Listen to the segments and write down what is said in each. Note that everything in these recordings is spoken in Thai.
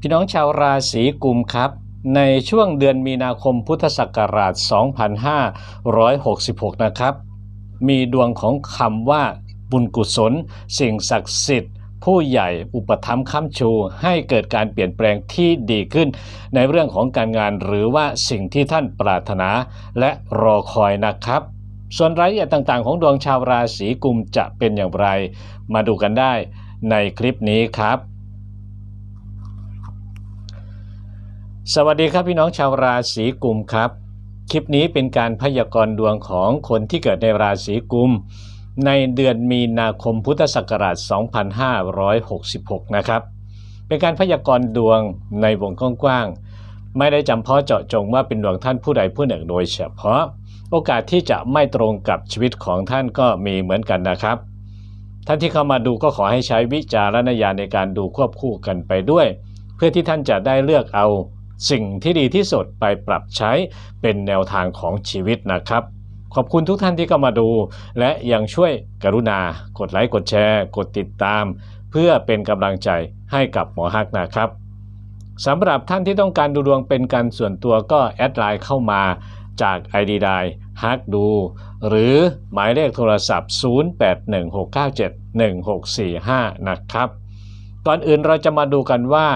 พี่น้องชาวราศีกุมครับ ในช่วงเดือนมีนาคมพุทธศักราช 2566 นะครับ มีดวงของคำว่าบุญกุศล สิ่งศักดิ์สิทธิ์ ผู้ใหญ่อุปถัมภ์ค้ำชู ให้เกิดการเปลี่ยนแปลงที่ดีขึ้น ในเรื่องของการงานหรือว่าสิ่งที่ท่านปรารถนาและรอคอยนะครับส่วนรายละเอียดต่างๆ ของดวงชาวราศีกุมจะเป็นอย่างไร มาดูกันได้ในคลิปนี้ครับ สวัสดีครับพี่น้องชาวราศีกุมครับ คลิปนี้เป็นการพยากรณ์ดวงของคนที่เกิดในราศีกุม ในเดือนมีนาคมพุทธศักราช 2566 นะครับ เป็นการพยากรณ์ดวงในวงกว้างๆ ไม่ได้จำเพาะเจาะจงว่าเป็นดวงท่านผู้ใดผู้หนึ่งโดยเฉพาะ โอกาสที่จะไม่ตรงกับชีวิตของท่านก็มีเหมือนกันนะครับ ท่านที่เข้ามาดูก็ขอให้ใช้วิจารณญาณในการดูควบคู่กันไปด้วย เพื่อที่ท่านจะได้เลือกเอา สิ่งที่ดีที่สุดไปปรับใช้เป็นแนวทางของชีวิตนะครับ ขอบคุณทุกท่านที่เข้ามาดู และยังช่วยกรุณากดไลค์กดแชร์ กดติดตาม เพื่อเป็นกำลังใจให้กับหมอฮักนะครับสำหรับท่านที่ต้องการดูดวงเป็นการส่วนตัวก็แอดไลน์เข้ามาจาก ID ไดฮักดู หรือหมายเลขโทรศัพท์ 0816971645 นะครับ ก่อนอื่นเราจะมาดูกันว่า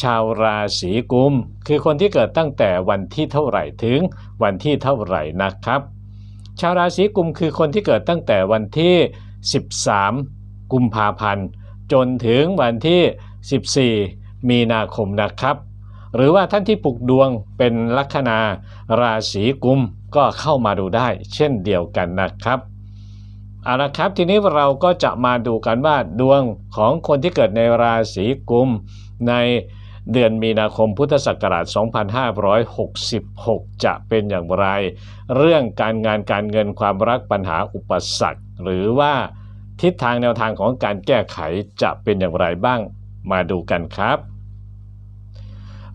ชาวราศีกุม คือคนที่เกิดตั้งแต่วันที่เท่าไหร่ถึงวันที่เท่าไหร่นะครับ ชาวราศีกุมคือคนที่เกิดตั้งแต่วันที่ 13 กุมภาพันธ์ จนถึงวันที่ 14 มีนาคมนะครับ หรือว่าท่านที่ปลุกดวงเป็นลัคนาราศีกุมก็เข้ามาดูได้ เช่นเดียวกันนะครับ เอาละครับ ทีนี้เราก็จะมาดูกันว่าดวงของคนที่เกิดในราศีกุมในเดือนมีนาคมพุทธศักราช 2566 จะเป็นอย่างไร เรื่องการงานการเงินความรักปัญหาอุปสรรค หรือว่าทิศทางแนวทางของการแก้ไขจะเป็นอย่างไรบ้าง มาดูกันครับ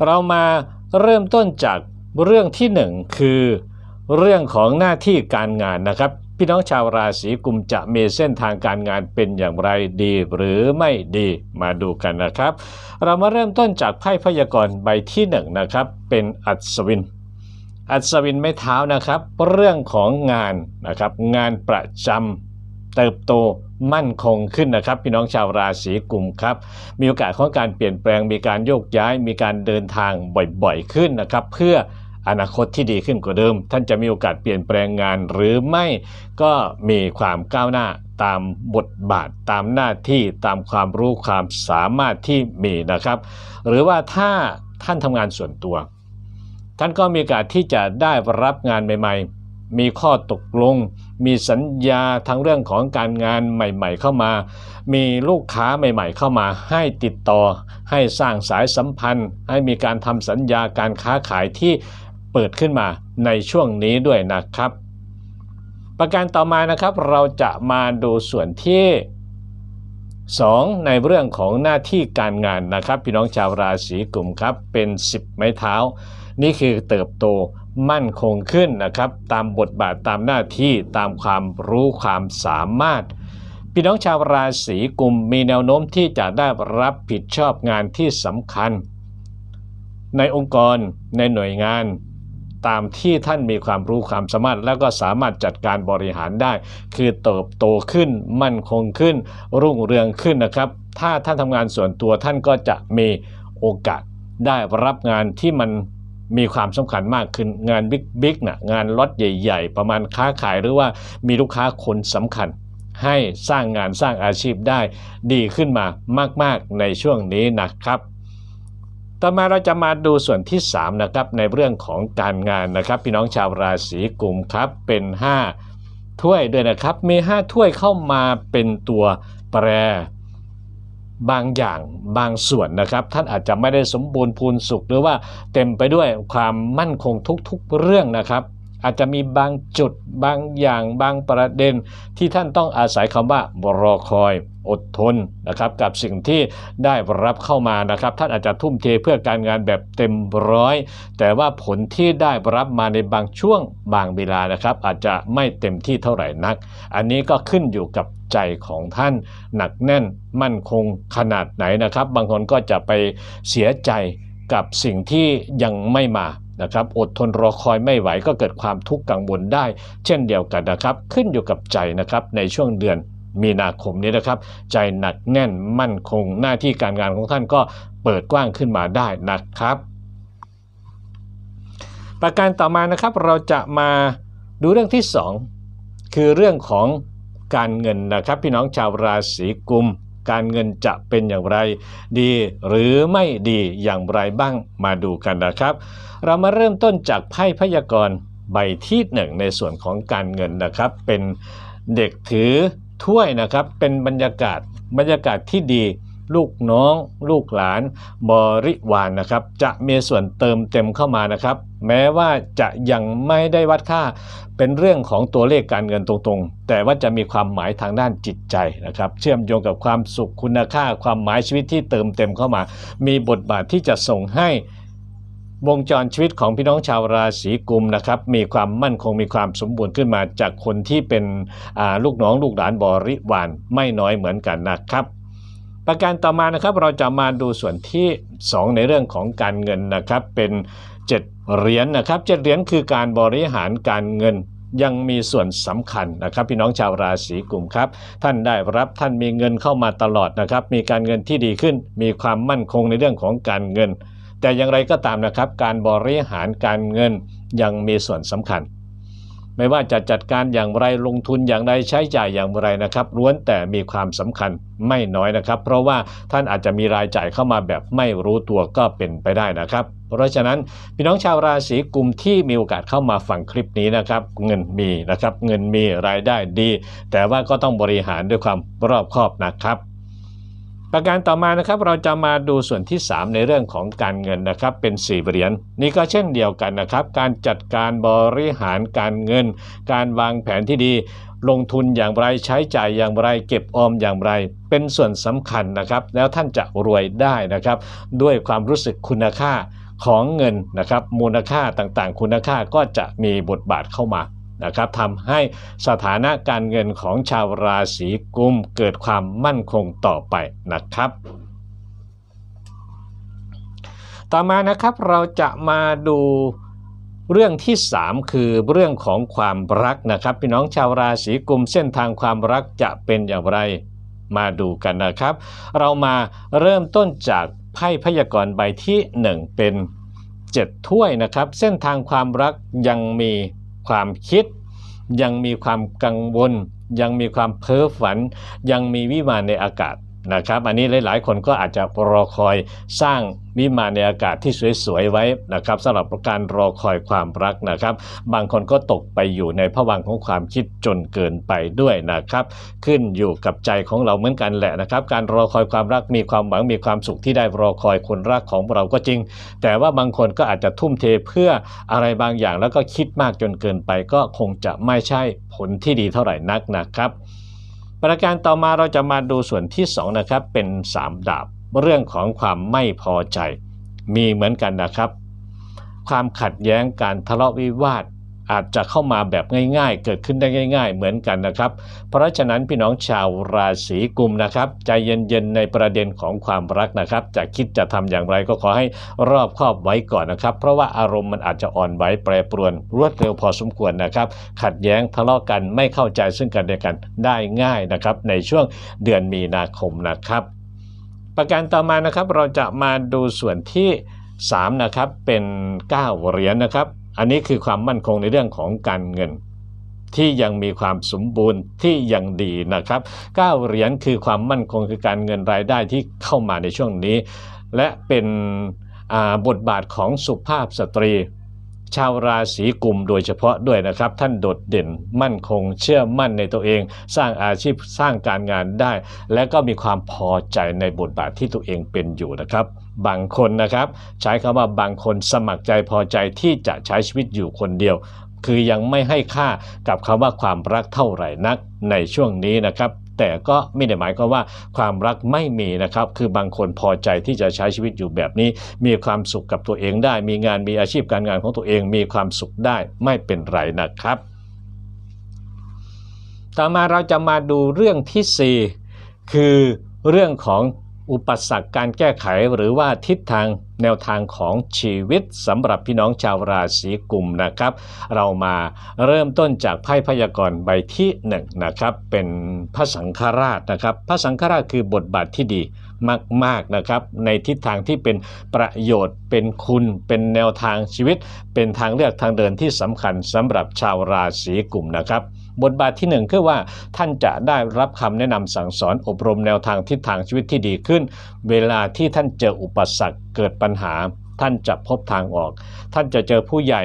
เรามาเริ่มต้นจากเรื่องที่หนึ่งคือ เรื่องของหน้าที่การงานนะครับ พี่น้องชาวราศีกุมจะมีเส้นทางการงานเป็นอย่างไรดีหรือไม่ดีมาดูกันนะครับ เรามาเริ่มต้นจากไพ่พยากรณ์ใบที่หนึ่งนะครับเป็นอัศวิน อัศวินไม้เท้านะครับ เรื่องของงานนะครับ งานประจำเติบโตมั่นคงขึ้นนะครับ พี่น้องชาวราศีกุมครับ มีโอกาสของการเปลี่ยนแปลงมีการโยกย้าย มีการเดินทางบ่อยๆขึ้นนะครับ เพื่อ อนาคตที่ดีขึ้นกว่าเดิม ท่านจะมีโอกาสเปลี่ยนแปลงงานหรือไม่ก็มีความก้าวหน้าตามบทบาทตามหน้าที่ตามความรู้ความสามารถที่มีนะครับ หรือว่าถ้าท่านทำงานส่วนตัว ท่านก็มีโอกาสที่จะได้รับงานใหม่ ๆ มีข้อตกลง มีสัญญาทั้งเรื่องของการงานใหม่ ๆ เข้ามา มีลูกค้าใหม่ ๆ เข้ามาให้ติดต่อ ให้สร้างสายสัมพันธ์ ให้มีการทำสัญญาการค้าขายที่ เปิดขึ้นมาในช่วงนี้ด้วยนะครับ ประการต่อมานะครับเราจะมาดูส่วนที่ 2 ในเรื่องของหน้าที่การงานนะครับ พี่น้องชาวราศีกลุ่มครับเป็น 10 ไม้เท้า นี่คือเติบโตมั่นคงขึ้นนะครับ ตามบทบาทตามหน้าที่ตามความรู้ความสามารถ พี่น้องชาวราศีกุมมีแนวโน้มที่จะได้รับผิดชอบงานที่สำคัญ ในองค์กรในหน่วยงาน ตามที่ท่านมีความรู้ความสามารถ แล้วก็สามารถจัดการบริหารได้ คือเติบโตขึ้น มั่นคงขึ้น รุ่งเรืองขึ้นนะครับ ถ้าท่านทำงานส่วนตัวท่านก็จะมีโอกาสได้รับงานที่มันมีความสำคัญมากขึ้นงานบิ๊กบิ๊กนะงานล็อตใหญ่ ๆ ประมาณค้าขายหรือว่ามีลูกค้าคนสำคัญ ให้สร้างงานสร้างอาชีพได้ดีขึ้นมามาก ๆในช่วงนี้นะครับ ต่อมาเราจะมาดูส่วนที่3นะครับในเรื่องของการงานนะครับ พี่น้องชาวราศีกุมครับเป็น 5 ถ้วยด้วยนะครับมี 5 ถ้วยเข้ามาเป็นตัวแปรบางอย่างบางส่วนนะครับ ท่านอาจจะไม่ได้สมบูรณ์พูนสุข หรือว่าเต็มไปด้วยความมั่นคงทุกๆเรื่องนะครับ อาจจะมีบางจุดบางอย่างบางประเด็น ที่ท่านต้องอาศัยคำว่ารอคอยอดทนนะครับกับสิ่งที่ได้รับเข้ามานะครับ ท่านอาจจะทุ่มเทเพื่อการงานแบบเต็มร้อย แต่ว่าผลที่ได้รับมาในบางช่วงบางเวลานะครับ อาจจะไม่เต็มที่เท่าไหร่นัก อันนี้ก็ขึ้นอยู่กับใจของท่านหนักแน่นมั่นคงขนาดไหนนะครับ บางคนก็จะไปเสียใจกับสิ่งที่ยังไม่มา นะครับอดทนรอคอยไม่ไหวก็เกิดความทุกข์กังวลได้ เช่นเดียวกันนะครับขึ้นอยู่กับใจนะครับในช่วงเดือนมีนาคมนี้นะครับ ใจหนักแน่นมั่นคงหน้าที่การงานของท่านก็เปิดกว้างขึ้นมาได้นะครับ ประการต่อมานะครับเราจะมาดูเรื่องที่ 2 คือเรื่องของการเงินนะครับ พี่น้องชาวราศีกุม การเงินจะเป็นอย่างไร ดีหรือไม่ดีอย่างไรบ้างมาดูกันนะครับ เรามาเริ่มต้นจากไพ่พยากรณ์ใบที่หนึ่งในส่วนของการเงินนะครับ เป็นเด็กถือถ้วยนะครับเป็นบรรยากาศบรรยากาศที่ดี ลูกน้องลูกหลานบริวารนนะครับ จะมีส่วนเติมเต็มเข้ามานะครับ แม้ว่าจะยังไม่ได้วัดค่า เป็นเรื่องของตัวเลขการเงินตรงๆ แต่ว่าจะมีความหมายทางด้านจิตใจนะครับ เชื่อมโยงกับความสุขคุณค่า ความหมายชีวิตที่เติมเต็มเข้ามา มีบทบาทที่จะส่งให้วงจรชีวิตของพี่น้องชาวราศีกุมนะครับมีความมั่นคงมีความสมบูรณ์ขึ้นมาจากคนที่เป็นลูกน้องลูกหลานบริวารไม่น้อยเหมือนกันนะครับ ประการต่อมานะครับเราจะมาดูส่วนที่ 2 ในเรื่องของการเงินนะครับ เป็น 7 เหรียญนะครับเจ็ดเหรียญคือการบริหารการเงินยังมีส่วนสำคัญนะครับพี่น้องชาวราศีกุมครับ ท่านได้รับท่านมีเงินเข้ามาตลอดนะครับ มีการเงินที่ดีขึ้น มีความมั่นคงในเรื่องของการเงิน แต่อย่างไรก็ตามนะครับ การบริหารการเงินยังมีส่วนสำคัญ ไม่ว่าจะจัดการอย่างไรลงทุนอย่างไรใช้จ่ายอย่างไรนะครับล้วนแต่มีความสำคัญไม่น้อยนะครับ เพราะว่าท่านอาจจะมีรายจ่ายเข้ามาแบบไม่รู้ตัวก็เป็นไปได้นะครับ เพราะฉะนั้นพี่น้องชาวราศีกุมที่มีโอกาสเข้ามาฟังคลิปนี้นะครับ เงินมีนะครับ เงินมีรายได้ดี แต่ว่าก็ต้องบริหารด้วยความรอบคอบนะครับ ประการต่อมานะครับเราจะมาดูส่วนที่ 3 ในเรื่องของการเงินนะครับเป็น4เหรียญนี่ก็เช่นเดียวกันนะครับ การจัดการบริหารการเงิน การวางแผนที่ดี ลงทุนอย่างไรใช้จ่ายอย่างไร เก็บออมอย่างไร เป็นส่วนสำคัญนะครับ แล้วท่านจะรวยได้นะครับ ด้วยความรู้สึกคุณค่าของเงินนะครับมูลค่าต่างๆ คุณค่าก็จะมีบทบาทเข้ามา นะครับทำให้สถานะการเงินของชาวราศีกุมเกิดความมั่นคงต่อไปนะครับ ต่อมานะครับเราจะมาดูเรื่องที่ 3 คือเรื่องของความรักนะครับพี่น้องชาวราศีกุมเส้นทางความรักจะเป็นอย่างไรมาดูกันนะครับ เรามาเริ่มต้นจากไพ่พยากรณ์ใบที่ 1 เป็น 7 ถ้วยนะครับ เส้นทางความรักยังมี ความคิด ยังมีความกังวล ยังมีความเพ้อฝัน ยังมีวิมานในอากาศ นะครับ อันนี้หลาย ๆ คนก็อาจจะรอคอยสร้างวิมานในอากาศที่สวย ๆ ไว้นะครับสำหรับการรอคอยความรักนะครับ บางคนก็ตกไปอยู่ในภวังของความคิดจนเกินไปด้วยนะครับ ขึ้นอยู่กับใจของเราเหมือนกันแหละนะครับ การรอคอยความรักมีความหวังมีความสุขที่ได้รอคอยคนรักของเราก็จริง แต่ว่าบางคนก็อาจจะทุ่มเทเพื่ออะไรบางอย่างแล้วก็คิดมากจนเกินไปก็คงจะไม่ใช่ผลที่ดีเท่าไหร่นักนะครับ ประการต่อมาเราจะมาดูส่วนที่2นะครับเป็น3ดาบเรื่องของความไม่พอใจ มีเหมือนกันนะครับ ความขัดแย้งการทะเลาะวิวาท อาจจะเข้ามาแบบง่าย ๆ เกิดขึ้นได้ง่าย ๆ เหมือนกันนะครับ เพราะฉะนั้นพี่น้องชาวราศีกุมนะครับ ใจเย็นๆในประเด็นของความรักนะครับ จะคิดจะทำอย่างไรก็ขอให้รอบคอบไว้ก่อนนะครับ เพราะว่าอารมณ์มันอาจจะอ่อนไหวแปรปรวนรวดเร็วพอสมควรนะครับ ขัดแย้งทะเลาะกันไม่เข้าใจซึ่งกันและกันได้ง่ายนะครับ ในช่วงเดือนมีนาคมนะครับ ประการต่อมานะครับเราจะมาดูส่วนที่3นะครับเป็น 9 เหรียญนะครับ อันนี้คือความมั่นคงในเรื่องของการเงิน ที่ยังมีความสมบูรณ์ที่ยังดีนะครับ9เหรียญคือความมั่นคงคือการเงินรายได้ที่เข้ามาในช่วงนี้ และเป็นบทบาทของสุภาพสตรี ชาวราศีกุมโดยเฉพาะด้วยนะครับ ท่านโดดเด่นมั่นคง เชื่อมั่นในตัวเอง สร้างอาชีพสร้างการงานได้ และก็มีความพอใจในบทบาทที่ตัวเองเป็นอยู่นะครับบางคนนะครับ ใช้คำว่าบางคนสมัครใจพอใจที่จะใช้ชีวิตอยู่คนเดียว คือยังไม่ให้ค่ากับคำว่าความรักเท่าไหร่นักในช่วงนี้นะครับ แต่ก็ไม่ได้หมายความว่าความรักไม่มีนะครับ คือบางคนพอใจที่จะใช้ชีวิตอยู่แบบนี้ มีความสุขกับตัวเองได้ มีงานมีอาชีพการงานของตัวเองมีความสุขได้ไม่เป็นไรนะครับ ต่อมาเราจะมาดูเรื่องที่ 4 คือเรื่องของ อุปสรรคการแก้ไขหรือว่าทิศทางแนวทางของชีวิตสำหรับพี่น้องชาวราศีกุมนะครับ เรามาเริ่มต้นจากไพ่พยากรณ์ใบที่1นะครับ เป็นพระสังฆราชนะครับพระสังฆราชคือบทบาทที่ดีมากๆนะครับ ในทิศทางที่เป็นประโยชน์เป็นคุณ เป็นแนวทางชีวิต เป็นทางเลือกทางเดินที่สำคัญสำหรับชาวราศีกุมนะครับ บทบาทที่หนึ่งคือว่าท่านจะได้รับคำแนะนำสั่งสอนอบรมแนวทางทิศทางชีวิตที่ดีขึ้น เวลาที่ท่านเจออุปสรรคเกิดปัญหา ท่านจะพบทางออก ท่านจะเจอผู้ใหญ่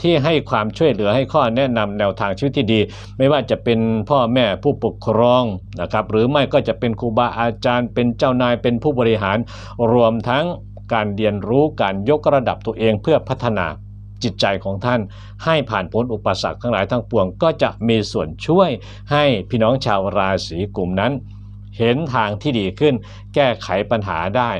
ที่ให้ความช่วยเหลือให้ข้อแนะนำแนวทางชีวิตที่ดี ไม่ว่าจะเป็นพ่อแม่ผู้ปกครองนะครับหรือไม่ก็จะเป็นครูบาอาจารย์ เป็นเจ้านายเป็นผู้บริหาร รวมทั้งการเรียนรู้การยกระดับตัวเองเพื่อพัฒนา จิตใจของท่าน ให้ผ่านพ้นอุปสรรคทั้งหลายทั้งปวง ก็จะมีส่วนช่วยให้พี่น้องชาวราศีกลุ่มนั้น เห็นทางที่ดีขึ้น แก้ไขปัญหาได้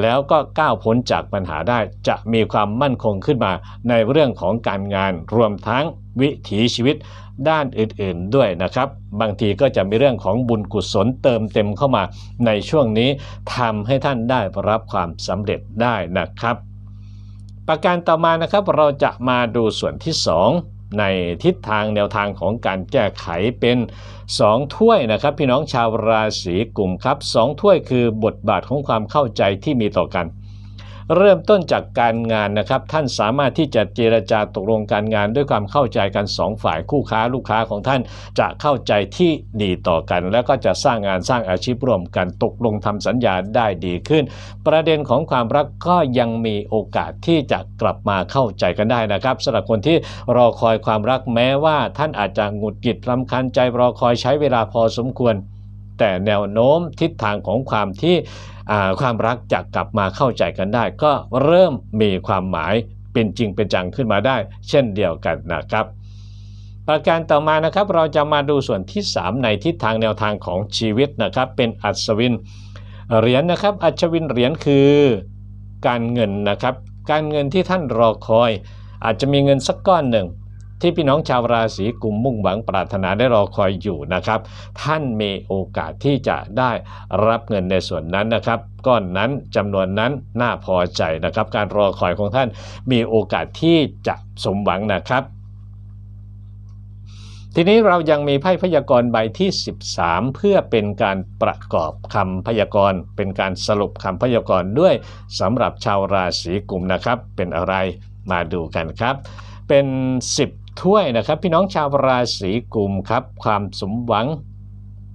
แล้วก็ก้าวพ้นจากปัญหาได้ จะมีความมั่นคงขึ้นมาในเรื่องของการงานรวมทั้งวิถีชีวิตด้านอื่นๆด้วยนะครับ บางทีก็จะมีเรื่องของบุญกุศลเติมเต็มเข้ามาในช่วงนี้ทำให้ท่านได้รับความสำเร็จได้นะครับ ประการต่อมานะครับเราจะมาดูส่วนที่ 2 ในทิศทางแนวทางของการแก้ไขเป็น 2 ถ้วยนะครับ พี่น้องชาวราศีกลุ่มครับ 2 ถ้วยคือบทบาทของความเข้าใจที่มีต่อกัน เริ่มต้นจากการงานนะครับ ท่านสามารถที่จะเจรจาตกลงการงานด้วยความเข้าใจกัน 2 ฝ่ายคู่ค้าลูกค้าของท่านจะเข้าใจที่ดีต่อกัน แล้วก็จะสร้างงานสร้างอาชีพร่วมกันตกลงทำสัญญาได้ดีขึ้น ประเด็นของความรักก็ยังมีโอกาสที่จะกลับมาเข้าใจกันได้นะครับสำหรับคนที่รอคอยความรักแม้ว่า ท่านอาจจะหงุดหงิดรำคาญใจรอคอยใช้เวลาพอสมควร แต่แนวโน้มทิศทางของความที่ ความรักจะกลับมาเข้าใจกันได้ ก็เริ่มมีความหมายเป็นจริงเป็นจังขึ้นมาได้ เช่นเดียวกันนะครับ ประการต่อมานะครับเราจะมาดูส่วนที่ 3 ในทิศทางแนวทางของชีวิตนะครับ เป็นอัศวินเหรียญนนะครับ อัศวินเหรียญคือการเงินนะครับ การเงินที่ท่านรอคอย อาจจะมีเงินสักก้อนหนึ่ง ที่พี่น้องชาวราศีกุมมุ่งหวังปรารถนาได้รอคอยอยู่นะครับ ท่านมีโอกาสที่จะได้รับเงินในส่วนนั้นนะครับก้อนนั้นจำนวนนั้นน่าพอใจนะครับ การรอคอยของท่านมีโอกาสที่จะสมหวังนะครับ ทีนี้เรายังมีไพ่พยากรณ์ใบที่ 13 เพื่อเป็นการประกอบคำพยากรณ์ เป็นการสรุปคำพยากรณ์ด้วยสำหรับชาวราศีกุมนะครับ เป็นอะไรมาดูกันครับ เป็น 10 ถ้วยนะครับ พี่น้องชาวราศีกุมครับ ความสมหวัง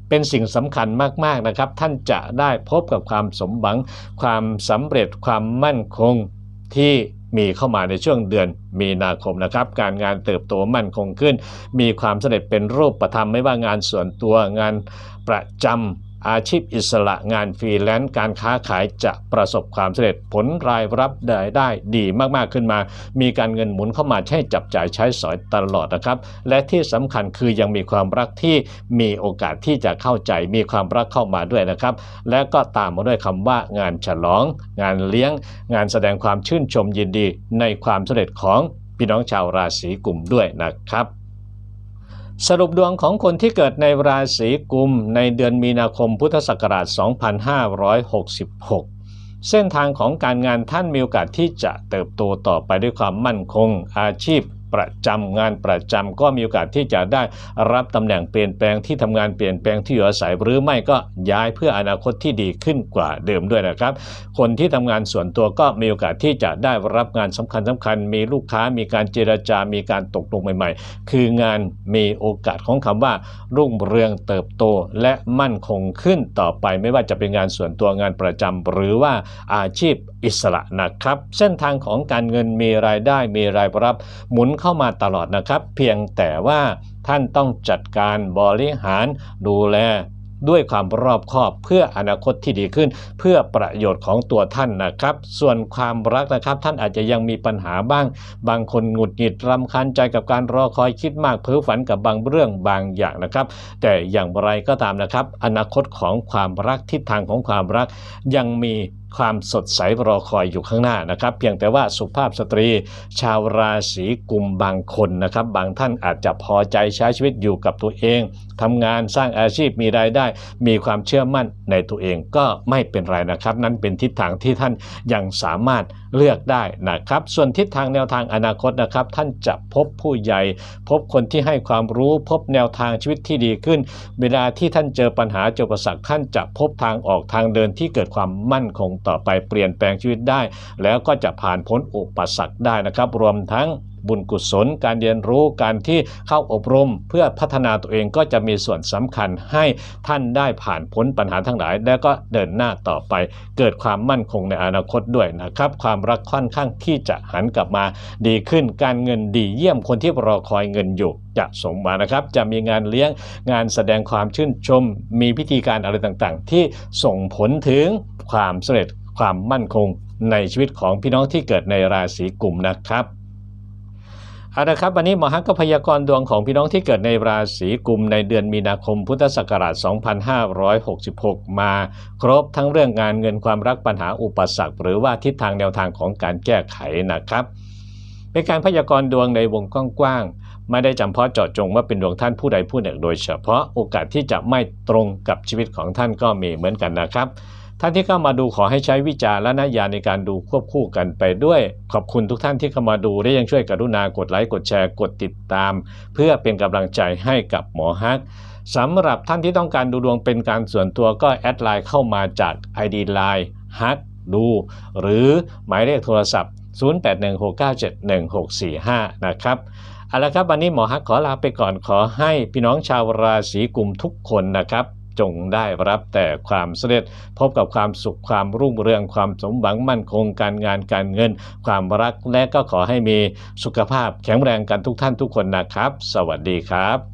เป็นสิ่งสำคัญมากๆนะครับ ท่านจะได้พบกับความสมหวัง ความสำเร็จความมั่นคงที่มีเข้ามาในช่วงเดือนมีนาคมนะครับ การงานเติบโตมั่นคงขึ้น มีความสำเร็จเป็นรูปธรรมไม่ว่างานส่วนตัวงานประจำ อาชีพอิสระงานฟรีแลนซ์การค้าขายจะประสบความสำเร็จผลรายรับได้ได้ดีมากๆขึ้นมา มีการเงินหมุนเข้ามาใช้จับจ่ายใช้สอยตลอดนะครับ และที่สำคัญคือยังมีความรักที่มีโอกาสที่จะเข้าใจมีความรักเข้ามาด้วยนะครับ และก็ตามมาด้วยคำว่างานฉลอง งานเลี้ยง งานแสดงความชื่นชมยินดีในความสำเร็จของพี่น้องชาวราศีกลุ่มด้วยนะครับ สรุปดวงของคนที่เกิดในราศีกุมในเดือนมีนาคมพุทธศักราช 2566 เส้นทางของการงานท่านมีโอกาสที่จะเติบโตต่อไปด้วยความมั่นคงอาชีพ ประจำงานประจำก็มีโอกาสที่จะได้รับตำแหน่งเปลี่ยนแปลงที่ทำงานเปลี่ยนแปลงที่อยู่อาศัยหรือไม่ก็ย้ายเพื่ออนาคตที่ดีขึ้นกว่าเดิมด้วยนะครับ คนที่ทำงานส่วนตัวก็มีโอกาสที่จะได้รับงานสำคัญสำคัญ มีลูกค้ามีการเจรจา มีการตกลงใหม่ ๆ คืองานมีโอกาสของคำว่า รุ่งเรืองเติบโตและมั่นคงขึ้นต่อไปไม่ว่าจะเป็นงานส่วนตัวงานประจำหรือว่าอาชีพ อิสระนะครับ เส้นทางของการเงินมีรายได้มีรายรับ หมุนเข้ามาตลอดนะครับ เพียงแต่ว่าท่านต้องจัดการบริหารดูแลด้วยความรอบคอบเพื่ออนาคตที่ดีขึ้น เพื่อประโยชน์ของตัวท่านนะครับ ส่วนความรักนะครับ ท่านอาจจะยังมีปัญหาบ้าง บางคนหงุดหงิดรำคาญใจกับการรอคอยคิดมากเพ้อฝันกับบางเรื่องบางอย่างนะครับ แต่อย่างไรก็ตามนะครับ อนาคตของความรักทิศทางของความรักยังมี ความสดใสรอคอยอยู่ข้างหน้านะครับ เพียงแต่ว่าสุภาพสตรี ชาวราศีกุมบางคนนะครับ บางท่านอาจจะพอใจใช้ชีวิตอยู่กับตัวเองทำงานสร้างอาชีพมีรายได้ มีความเชื่อมั่นในตัวเองก็ไม่เป็นไรนะครับ นั่นเป็นทิศทางที่ท่านยังสามารถเลือกได้นะครับ ส่วนทิศทางแนวทางอนาคตนะครับ ท่านจะพบผู้ใหญ่ พบคนที่ให้ความรู้พบแนวทางชีวิตที่ดีขึ้น เวลาที่ท่านเจอปัญหาเจออุปสรรคท่านจะพบทางออกทางเดินที่เกิดความมั่นคงต่อไปเปลี่ยนแปลงชีวิตได้ แล้วก็จะผ่านพ้นอุปสรรคได้นะครับ รวมทั้งบุญกุศล การเรียนรู้การที่เข้าอบรม เพื่อพัฒนาตัวเองก็จะมีส่วนสำคัญให้ท่านได้ผ่านพ้นปัญหาทั้งหลาย แล้วก็เดินหน้าต่อไป เกิดความมั่นคงในอนาคตด้วยนะครับ ความรักค่อนข้างที่จะหันกลับมาดีขึ้นการเงินดีเยี่ยมคนที่รอคอยเงินอยู่จะสมมานะครับ จะมีงานเลี้ยงงานแสดงความชื่นชม มีพิธีการอะไรต่างๆ ที่ส่งผลถึง ความสำเร็จความมั่นคงในชีวิตของพี่น้องที่เกิดในราศีกลุ่มนะครับเอาละครับวันนี้หมอฮักก็พยากรณ์ดวงของพี่น้องที่เกิดในราศีกุมในเดือนมีนาคมพุทธศักราช 2566 มาครบทั้งเรื่องงานเงินความรักปัญหาอุปสรรค หรือว่าทิศทางแนวทางของการแก้ไขนะครับ เป็นการพยากรณ์ดวงในวงกว้างๆไม่ได้จำเพาะเจาะจงว่าเป็นดวงท่านผู้ใดผู้หนึ่งโดยเฉพาะโอกาสที่จะไม่ตรงกับชีวิตของท่านก็มีเหมือนกันนะครับ ท่านที่เข้ามาดูขอให้ใช้วิจารณญาณในการดูควบคู่กันไปด้วย ขอบคุณทุกท่านที่เข้ามาดูและยังช่วยกรุณากดไลค์กดแชร์กดติดตาม เพื่อเป็นกำลังใจให้กับหมอฮักสำหรับท่านที่ต้องการดูดวงเป็นการส่วนตัวก็แอดไลน์เข้ามาจาก ID Line ฮักดู หรือหมายเลขโทรศัพท์ 0816971645 นะครับเอาละครับวันนี้หมอฮักขอลาไปก่อนขอให้พี่น้องชาวราศีกุมทุกคนนะครับ จงได้รับแต่ความสำเร็จ พบกับความสุขความรุ่งเรืองความสมหวังมั่นคงการงานการเงิน ความรักและก็ขอให้มีสุขภาพแข็งแรงกันทุกท่านทุกคนนะครับ สวัสดีครับ